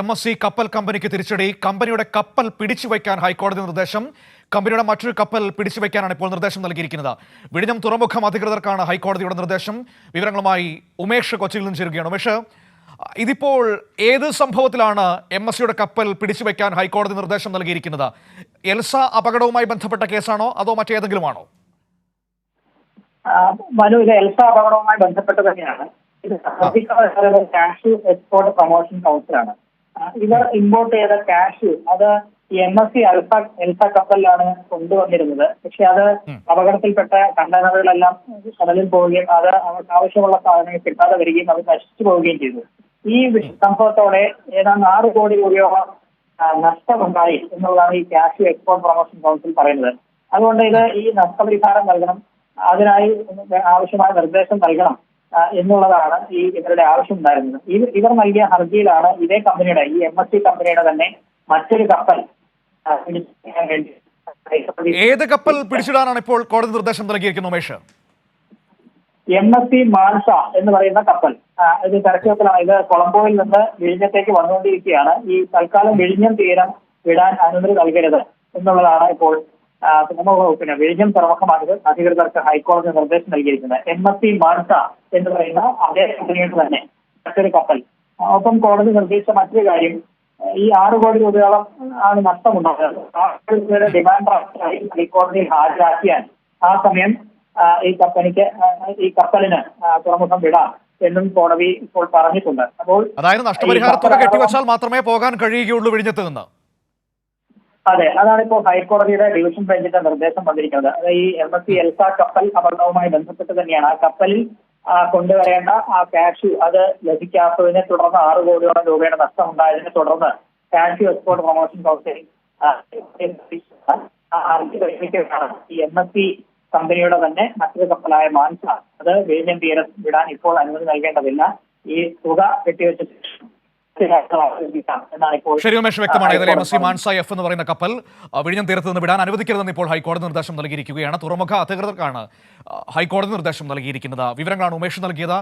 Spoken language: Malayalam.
എം എസ് സി കപ്പൽ കമ്പനിക്ക് തിരിച്ചടി. കമ്പനിയുടെ കപ്പൽ പിടിച്ചു വയ്ക്കാൻ ഹൈക്കോടതി നിർദ്ദേശം. കമ്പനിയുടെ മറ്റൊരു കപ്പൽ പിടിച്ചു വയ്ക്കാനാണ് ഇപ്പോൾ നിർദ്ദേശം നൽകിയിരിക്കുന്നത്. വിഴിഞ്ഞം തുറമുഖം അധികൃതർക്കാണ് ഹൈക്കോടതിയുടെ നിർദ്ദേശം. വിവരങ്ങളുമായി ഉമേഷ് കൊച്ചിയിൽ നിന്ന് ചേരുകയാണ്. ഉമേഷ് ഇതിപ്പോൾ ഏത് സംഭവത്തിലാണ് എം എസ് സിയുടെ കപ്പൽ പിടിച്ചു വയ്ക്കാൻ ഹൈക്കോടതി നിർദ്ദേശം നൽകിയിരിക്കുന്നത്? എൽസ അപകടവുമായി ബന്ധപ്പെട്ട കേസാണോ? അതോ മറ്റേതെങ്കിലും ആണോ മനു ഇത് എൽസ അപകടവുമായി ബന്ധപ്പെട്ട് തന്നെയാണ് ഇത് കാഷ്യൂ എക്സ്പോർട്ട് പ്രൊമോഷൻ കൗൺസിലാണ്. ഇവർ ഇമ്പോർട്ട് ചെയ്ത കാഷ് അത് എം എസ് സി അൽഫ എൽഫ കപ്പലിലാണ് കൊണ്ടുവന്നിരുന്നത്. പക്ഷെ അത് അപകടത്തിൽപ്പെട്ട കണ്ടെയ്നറുകളെല്ലാം കടലിൽ പോവുകയും അത് അവർക്ക് ആവശ്യമുള്ള സാധനങ്ങൾ കിട്ടാതെ വരികയും അത് നശിച്ചു പോവുകയും ചെയ്തു. ഈ സംഭവത്തോടെ ഏതാണ്ട് ആറ് കോടി രൂപയോളം നഷ്ടമുണ്ടായി എന്നുള്ളതാണ് ഈ ക്യാഷ് എക്സ്പോർട്ട് പ്രൊമോഷൻ കൗൺസിൽ പറയുന്നത്. അതുകൊണ്ട് ഇത് ഈ നഷ്ടപരിഹാരം നൽകണം. അതിനായി ആവശ്യമായ നിർദ്ദേശം നൽകണം. എന്നുള്ളതാണ് ഈ ഇവരുടെ ആവശ്യം ഉണ്ടായിരുന്നത്. ഇവർ നൽകിയ ഹർജിയിലാണ് ഇതേ കമ്പനിയുടെ ഈ എം എസ് സി കമ്പനിയുടെ തന്നെ മറ്റൊരു കപ്പൽ ഏത് കപ്പൽ പിടിച്ചിടാനാണ് ഇപ്പോൾ കോടതി നിർദ്ദേശം നൽകിയിരിക്കുന്നത് Umesh? M S C Mansa എന്ന് പറയുന്ന കപ്പൽ. ഇത് ചരക്കുകപ്പലാണ് ഇത് കൊളംബോയിൽ നിന്ന് വിഴിഞ്ഞത്തേക്ക് വന്നുകൊണ്ടിരിക്കുകയാണ്. ഈ തൽക്കാലം വിഴിഞ്ഞം തീരം വിടാൻ അനുമതി നൽകരുത് എന്നുള്ളതാണ് ഇപ്പോൾ തുറമുഖ വകുപ്പിന് വിഴിഞ്ഞം തുറമുഖമാണിത് അധി- അധികൃതർക്ക് ഹൈക്കോടതി നിർദ്ദേശം നൽകിയിരിക്കുന്നത് എം എസ് സി മാർത്ത എന്ന് പറയുന്ന അതേ കമ്പനിയുടെ തന്നെ മറ്റൊരു കപ്പൽ. ഒപ്പം കോടതി നിർദ്ദേശിച്ച മറ്റൊരു കാര്യം ഈ ആറ് കോടി രൂപയോളം ആണ് നഷ്ടമുണ്ടായത്. ആറ് രൂപയുടെ ഡിമാൻഡ് ഡ്രാഫ്റ്റായി ഹൈക്കോടതിയിൽ ഹാജരാക്കിയാൽ ആ സമയം ഈ കമ്പനിക്ക് ഈ കപ്പലിന് തുറമുഖം വിടാം എന്നും കോടതി ഇപ്പോൾ പറഞ്ഞിട്ടുണ്ട്. അപ്പോൾ അതായത് നഷ്ടപരിഹാര തുക കെട്ടിവെച്ചാൽ മാത്രമേ പോകാൻ കഴിയുകയുള്ളൂ വിഴിഞ്ഞത്ത് നിന്ന്. അതെ അതാണ് ഇപ്പോൾ ഹൈക്കോടതിയുടെ ഡിവിഷൻ ബെഞ്ചിന്റെ നിർദ്ദേശം വന്നിരിക്കുന്നത്. ഈ എം എസ് സി എൽസ കപ്പൽ അപകടവുമായി ബന്ധപ്പെട്ട് തന്നെയാണ്. ആ കപ്പലിൽ കൊണ്ടുവരേണ്ട ആ ക്യാഷ് അത് ലഭിക്കാത്തതിനെ തുടർന്ന് ആറ് കോടിയോളം രൂപയുടെ നഷ്ടം ഉണ്ടായതിനെ തുടർന്ന് കാഷ്യു എക്സ്പോർട്ട് പ്രൊമോഷൻ കൗൺസിൽ ഈ എം എസ് സി കമ്പനിയുടെ തന്നെ മറ്റൊരു കപ്പലായ മാൻസ അത് വിഴിഞ്ഞം തീരം വിടാൻ ഇപ്പോൾ അനുമതി നൽകേണ്ടതില്ല. ഈ തുക കെട്ടിവെച്ച ശേഷം ശരി ഉമേഷ് വ്യക്തമാണ്. ഏതായാലും M S C Mansa F എന്ന് പറയുന്ന കപ്പൽ വിഴിഞ്ഞം തീരത്ത് നിന്ന് വിടാൻ അനുവദിക്കരുതെന്ന് ഇപ്പോൾ ഹൈക്കോടതി നിർദ്ദേശം നൽകിയിരിക്കുകയാണ്. തുറമുഖ അധികൃതർക്കാണ് ഹൈക്കോടതി നിർദ്ദേശം നൽകിയിരിക്കുന്നത്. വിവരങ്ങളാണ് ഉമേഷ് നൽകിയത്.